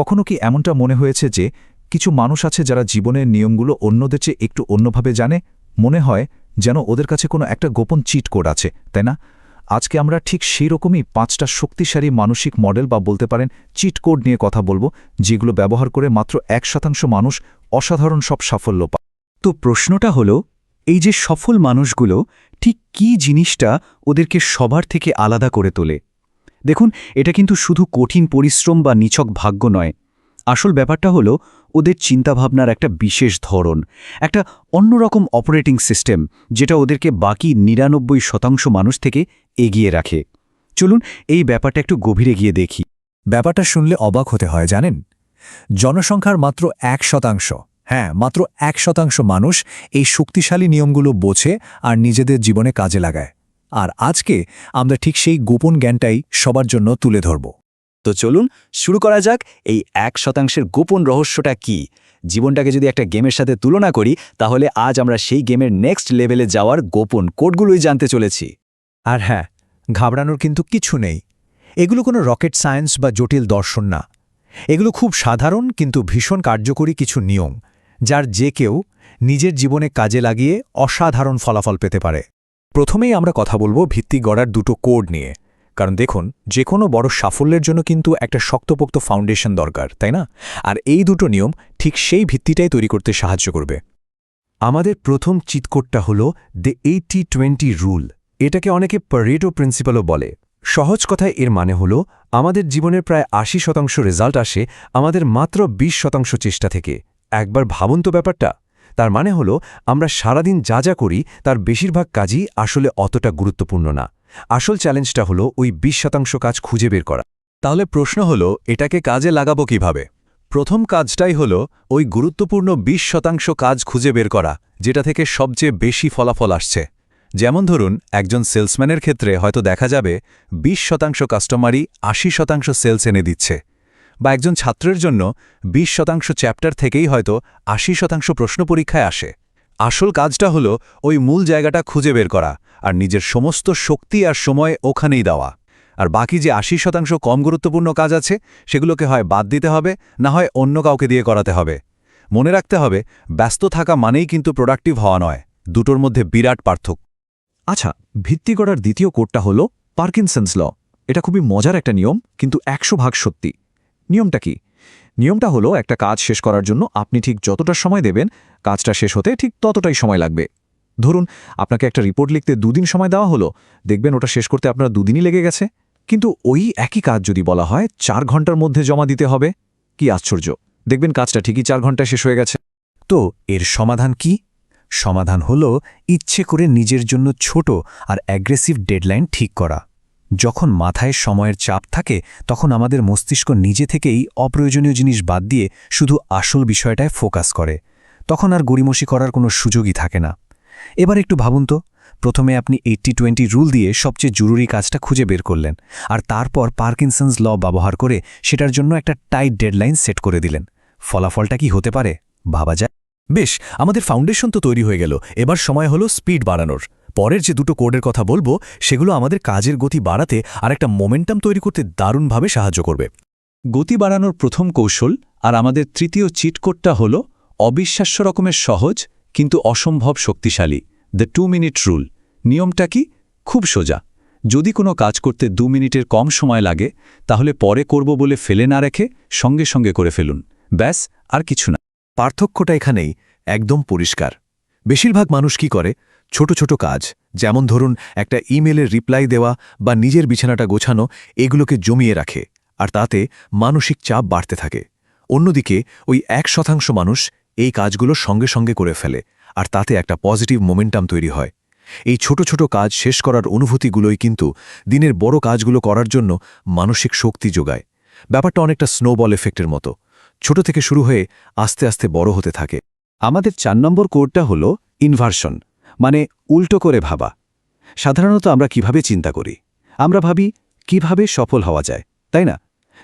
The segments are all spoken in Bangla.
কখনো কি এমনটা মনে হয়েছে যে কিছু মানুষ আছে যারা জীবনের নিয়মগুলো অন্যদের চেয়ে একটু অন্যভাবে জানে? মনে হয় যেন ওদের কাছে কোনো একটা গোপন চিট কোড আছে, তাই না? আজকে আমরা ঠিক সেই রকমই পাঁচটা শক্তিশালী মানসিক মডেল বা বলতে পারেন চিট কোড নিয়ে কথা বলব, যেগুলো ব্যবহার করে মাত্র এক শতাংশ মানুষ অসাধারণ সব সাফল্য পায় তো প্রশ্নটা হলো, এই যে সফল মানুষগুলো ঠিক কি জিনিসটা ওদেরকে সবার থেকে আলাদা করে তোলে? দেখুন, এটা কিন্তু শুধু কঠিন পরিশ্রম বা নিছক ভাগ্য নয়। আসল ব্যাপারটা হলো, ওদের চিন্তাভাবনার একটা বিশেষ ধরন, একটা অন্যরকম অপারেটিং সিস্টেম, যেটা ওদেরকে বাকি নিরানব্বই শতাংশ মানুষ থেকে এগিয়ে রাখে। চলুন, এই ব্যাপারটা একটু গভীরে গিয়ে দেখি। ব্যাপারটা শুনলে অবাক হতে হয়, জানেন? জনসংখ্যার মাত্র এক শতাংশ হ্যাঁ মাত্র এক শতাংশ মানুষ এই শক্তিশালী নিয়মগুলো বোঝে আর নিজেদের জীবনে কাজে লাগায়। আর আজকে আমরা ঠিক সেই গোপন জ্ঞানটাই সবার জন্য তুলে ধরব। তো চলুন শুরু করা যাক এই এক শতাংশের গোপন রহস্যটা কি। জীবনটাকে যদি একটা গেমের সাথে তুলনা করি, তাহলে আজ আমরা সেই গেমের নেক্সট লেভেলে যাওয়ার গোপন কোডগুলোই জানতে চলেছি। আর হ্যাঁ ঘাবড়ানোর কিন্তু কিছু নেই। এগুলো কোনো রকেট সায়েন্স বা জটিল দর্শন না। এগুলো খুব সাধারণ কিন্তু ভীষণ কার্যকরী কিছু নিয়ম, যার যে কেউ নিজের জীবনে কাজে লাগিয়ে অসাধারণ ফলাফল পেতে পারে। প্রথমেই আমরা কথা বলব ভিত্তি গড়ার দুটো কোড নিয়ে। কারণ দেখুন যে কোনো বড় সাফল্যের জন্য কিন্তু একটা শক্তপোক্ত ফাউন্ডেশন দরকার, তাই না? আর এই দুটো নিয়ম ঠিক সেই ভিত্তিটাই তৈরি করতে সাহায্য করবে। আমাদের প্রথম চিৎকোটটা হল দ্য এইটি টোয়েন্টি রুল এটাকে অনেকে পারেটো প্রিন্সিপালও বলে। সহজ কথায় এর মানে হল, আমাদের জীবনের প্রায় আশি শতাংশ রেজাল্ট আসে আমাদের মাত্র ২০ শতাংশ চেষ্টা থেকে। একবার ভাবুন তো ব্যাপারটা। তার মানে হল, আমরা সারাদিন যা যা করি, তার বেশিরভাগ কাজই আসলে অতটা গুরুত্বপূর্ণ না। আসল চ্যালেঞ্জটা হলো ওই ২০ শতাংশ কাজ খুঁজে বের করা। তাহলে প্রশ্ন হলো, এটাকে কাজে লাগাবো কীভাবে? প্রথম কাজটাই হলো ওই গুরুত্বপূর্ণ ২০ শতাংশ কাজ খুঁজে বের করা, যেটা থেকে সবচেয়ে বেশি ফলাফল আসছে। যেমন ধরুন, একজন সেলসম্যানের ক্ষেত্রে হয়তো দেখা যাবে ২০ শতাংশ কাস্টমারই আশি শতাংশ সেলস এনে দিচ্ছে। বা একজন ছাত্রের জন্য ২০ শতাংশ চ্যাপ্টার থেকেই হয়তো আশি শতাংশ প্রশ্ন পরীক্ষায় আসে। আসল কাজটা হলো ওই মূল জায়গাটা খুঁজে বের করা আর নিজের সমস্ত শক্তি আর সময় ওখানেই দেওয়া। আর বাকি যে আশি শতাংশ কম গুরুত্বপূর্ণ কাজ আছে, সেগুলোকে হয় বাদ দিতে হবে, না হয় অন্য কাউকে দিয়ে করাতে হবে। মনে রাখতে হবে, ব্যস্ত থাকা মানেই কিন্তু প্রোডাক্টিভ হওয়া নয়। দুটোর মধ্যে বিরাট পার্থক্য। আচ্ছা ভিত্তি করার দ্বিতীয় কোডটা হল পার্কিনসন্স ল। এটা খুবই মজার একটা নিয়ম, কিন্তু একশো ভাগ সত্যি। নিয়মটা কি? নিয়মটা হলো একটা কাজ শেষ করার জন্য আপনি ঠিক যতটা সময় দেবেন, কাজটা শেষ হতে ঠিক ততটাই সময় লাগবে। ধরুন, আপনাকে একটা রিপোর্ট লিখতে দুদিন সময় দেওয়া হলো, দেখবেন ওটা শেষ করতে আপনার দুদিনই লেগে গেছে। কিন্তু ওই একই কাজ যদি বলা হয়, চার ঘণ্টার মধ্যে জমা দিতে হবে। কি আশ্চর্য! দেখবেন কাজটা ঠিকই চার ঘণ্টা শেষ হয়ে গেছে। তো এর সমাধান কি? সমাধান হল ইচ্ছে করে নিজের জন্য ছোট আর অ্যাগ্রেসিভ ডেডলাইন ঠিক করা। যখন মাথায় সময়ের চাপ থাকে, তখন আমাদের মস্তিষ্ক নিজে থেকেই অপ্রয়োজনীয় জিনিস বাদ দিয়ে শুধু আসল বিষয়টায় ফোকাস করে। তখন আর গড়িমসি করার কোনো সুযোগই থাকে না। এবার একটু ভাবুন তো, প্রথমে আপনি এইট্টি টোয়েন্টি রুল দিয়ে সবচেয়ে জরুরি কাজটা খুঁজে বের করলেন, আর তারপর পার্কিনসন্স ল ব্যবহার করে সেটার জন্য একটা টাইট ডেডলাইন সেট করে দিলেন। ফলাফলটা কি হতে পারে? ভাবা যায়। বেশ, আমাদের ফাউন্ডেশন তো তৈরি হয়ে গেল, এবার সময় হলো স্পিড বাড়ানোর। পরের যে দুটো কোডের কথা বলব, সেগুলো আমাদের কাজের গতি বাড়াতে আর একটা মোমেন্টাম তৈরি করতে দারুণভাবে সাহায্য করবে। গতি বাড়ানোর প্রথম কৌশল আর আমাদের তৃতীয় চিটকোটটা হল অবিশ্বাস্য রকমের সহজ কিন্তু অসম্ভব শক্তিশালী দ্য টু মিনিট রুল নিয়মটা কি? খুব সোজা। যদি কোনো কাজ করতে দু মিনিটের কম সময় লাগে, তাহলে পরে করব বলে ফেলে না রেখে সঙ্গে সঙ্গে করে ফেলুন। ব্যাস, আর কিছু না। পার্থক্যটা এখানেই, একদম পরিষ্কার। বেশিরভাগ মানুষ কি করে? ছোট ছোট কাজ, যেমন ধরুন একটা ইমেলের রিপ্লাই দেওয়া বা নিজের বিছানাটা গোছানো, এগুলোকে জমিয়ে রাখে, আর তাতে মানসিক চাপ বাড়তে থাকে। অন্যদিকে ওই এক শতাংশ মানুষ এই কাজগুলো সঙ্গে সঙ্গে করে ফেলে, আর তাতে একটা পজিটিভ মোমেন্টাম তৈরি হয়। এই ছোট ছোট কাজ শেষ করার অনুভূতিগুলোই কিন্তু দিনের বড় কাজগুলো করার জন্য মানসিক শক্তি যোগায়। ব্যাপারটা অনেকটা স্নোবল এফেক্টের মতো। ছোট থেকে শুরু হয়ে আস্তে আস্তে বড় হতে থাকে। আমাদের চার নম্বর কোডটা হল ইনভার্সন মানে উল্টো করে ভাবা। সাধারণত আমরা কীভাবে চিন্তা করি? আমরা ভাবি, কীভাবে সফল হওয়া যায়, তাই না?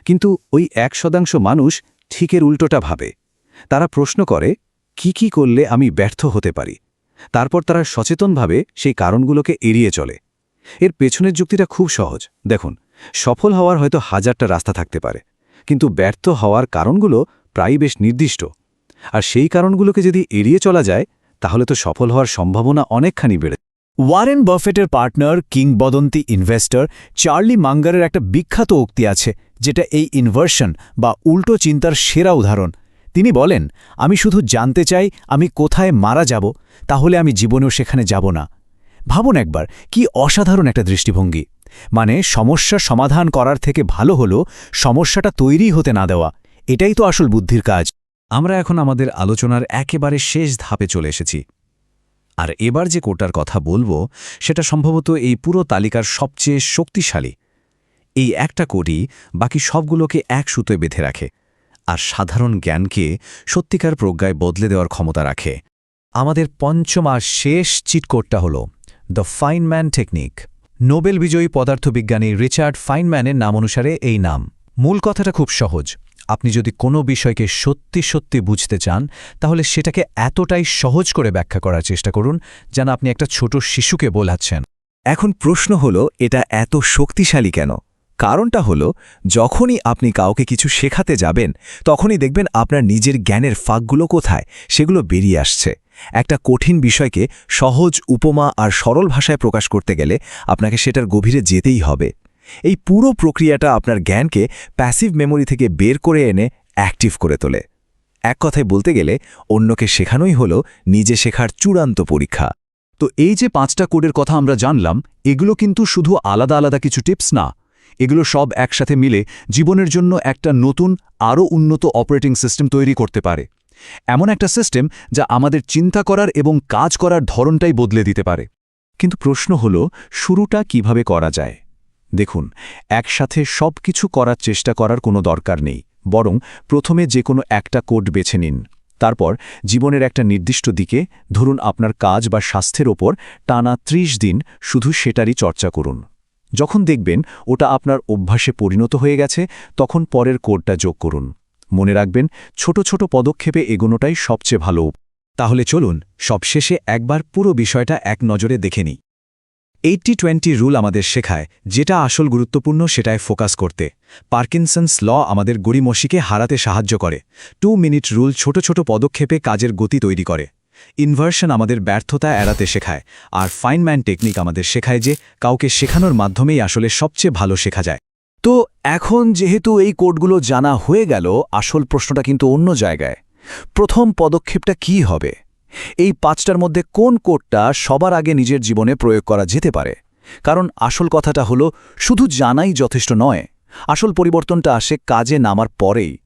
কিন্তু ওই এক শতাংশ মানুষ ঠিকের উল্টোটা ভাবে। তারা প্রশ্ন করে, কি কি করলে আমি ব্যর্থ হতে পারি? তারপর তারা সচেতনভাবে সেই কারণগুলোকে এড়িয়ে চলে। এর পেছনের যুক্তিটা খুব সহজ। দেখুন, সফল হওয়ার হয়তো হাজারটা রাস্তা থাকতে পারে, কিন্তু ব্যর্থ হওয়ার কারণগুলো প্রায় বেশ নির্দিষ্ট। আর সেই কারণগুলোকে যদি এড়িয়ে চলা যায়, তাহলে তো সফল হওয়ার সম্ভাবনা অনেকখানি বেড়ে ওয়ারেন বাফেটের পার্টনার, কিংবদন্তি ইনভেস্টর চার্লি মাঙ্গারের একটা বিখ্যাত উক্তি আছে, যেটা এই ইনভার্সন বা উল্টো চিন্তার সেরা উদাহরণ। তিনি বলেন, আমি শুধু জানতে চাই আমি কোথায় মারা যাব, তাহলে আমি জীবনেও সেখানে যাব না। ভাবুন একবার, কি অসাধারণ একটা দৃষ্টিভঙ্গি। মানে সমস্যা সমাধান করার থেকে ভালো হলো সমস্যাটা তৈরি হতে না দেওয়া। এটাই তো আসল বুদ্ধির কাজ। আমরা এখন আমাদের আলোচনার একেবারে শেষ ধাপে চলে এসেছি। আর এবার যে কোটার কথা বলব, সেটা সম্ভবত এই পুরো তালিকার সবচেয়ে শক্তিশালী। এই একটা কোটি বাকি সবগুলোকে এক সুতোয় বেঁধে রাখে আর সাধারণ জ্ঞানকে সত্যিকার প্রজ্ঞায় বদলে দেওয়ার ক্ষমতা রাখে। আমাদের পঞ্চম আর শেষ চিটকোটটা হল দ্য ফাইনম্যান টেকনিক। নোবেল বিজয়ী পদার্থবিজ্ঞানী রিচার্ড ফাইনম্যানের নাম অনুসারে এই নাম। মূল কথাটা খুব সহজ। আপনি যদি কোনো বিষয়কে সত্যি সত্যি বুঝতে চান, তাহলে সেটাকে এতটাই সহজ করে ব্যাখ্যা করার চেষ্টা করুন যেন আপনি একটা ছোট শিশুকে বোলাচ্ছেন এখন প্রশ্ন হলো, এটা এত শক্তিশালী কেন? কারণটা হলো, যখনই আপনি কাউকে কিছু শেখাতে যাবেন, তখনই দেখবেন আপনার নিজের জ্ঞানের ফাঁকগুলো কোথায়, সেগুলো বেরিয়ে আসছে। একটা কঠিন বিষয়কে সহজ উপমা আর সরল ভাষায় প্রকাশ করতে গেলে আপনাকে সেটার গভীরে যেতেই হবে। এই পুরো প্রক্রিয়াটা আপনার জ্ঞানকে প্যাসিভ মেমোরি থেকে বের করে এনে অ্যাক্টিভ করে তোলে। এক কথায় বলতে গেলে, অন্যকে শেখানোই হলো নিজে শেখার চূড়ান্ত পরীক্ষা। তো এই যে পাঁচটা কোডের কথা আমরা জানলাম, এগুলো কিন্তু শুধু আলাদা আলাদা কিছু টিপস না। এগুলো সব একসাথে মিলে জীবনের জন্য একটা নতুন, আরও উন্নত অপারেটিং সিস্টেম তৈরি করতে পারে। এমন একটা সিস্টেম যা আমাদের চিন্তা করার এবং কাজ করার ধরনটাই বদলে দিতে পারে। কিন্তু প্রশ্ন হল, শুরুটা কীভাবে করা যায়? দেখুন, একসাথে সব কিছু করার চেষ্টা করার কোনো দরকার নেই, বরং প্রথমে যে কোনো একটা কোড বেছে নিন। তারপর জীবনের একটা নির্দিষ্ট দিকে, ধরুন আপনার কাজ বা স্বাস্থ্যের ওপর টানা ৩০ দিন শুধু সেটারই চর্চা করুন। যখন দেখবেন ওটা আপনার অভ্যাসে পরিণত হয়ে গেছে, তখন পরের কোডটা যোগ করুন। মনে রাখবেন, ছোট ছোট পদক্ষেপে এগোনোটাই সবচেয়ে ভালো। তাহলে চলুন, সবশেষে একবার পুরো বিষয়টা এক নজরে দেখে নিই। এইটটি টোয়েন্টি রুল আমাদের শেখায়, যেটা আসল গুরুত্বপূর্ণ সেটায় ফোকাস করতে। পার্কিনসন্স ল আমাদের গড়িমসিকে হারাতে সাহায্য করে। টু মিনিট রুল ছোট ছোট পদক্ষেপে কাজের গতি তৈরি করে। ইনভার্সন আমাদের ব্যর্থতা এড়াতে শেখায়, আর ফাইনম্যান টেকনিক আমাদের শেখায় যে কাউকে শেখানোর মাধ্যমেই আসলে সবচেয়ে ভালো শেখা যায়। তো এখন যেহেতু এই কোডগুলো জানা হয়ে গেল, আসল প্রশ্নটা কিন্তু অন্য জায়গায়। প্রথম পদক্ষেপটা কি হবে? এই পাঁচটার মধ্যে কোন কোডটা সবার আগে নিজের জীবনে প্রয়োগ করা যেতে পারে? কারণ আসল কথাটা হলো, শুধু জানাই যথেষ্ট নয়, আসল পরিবর্তনটা আসে কাজে নামার পরেই।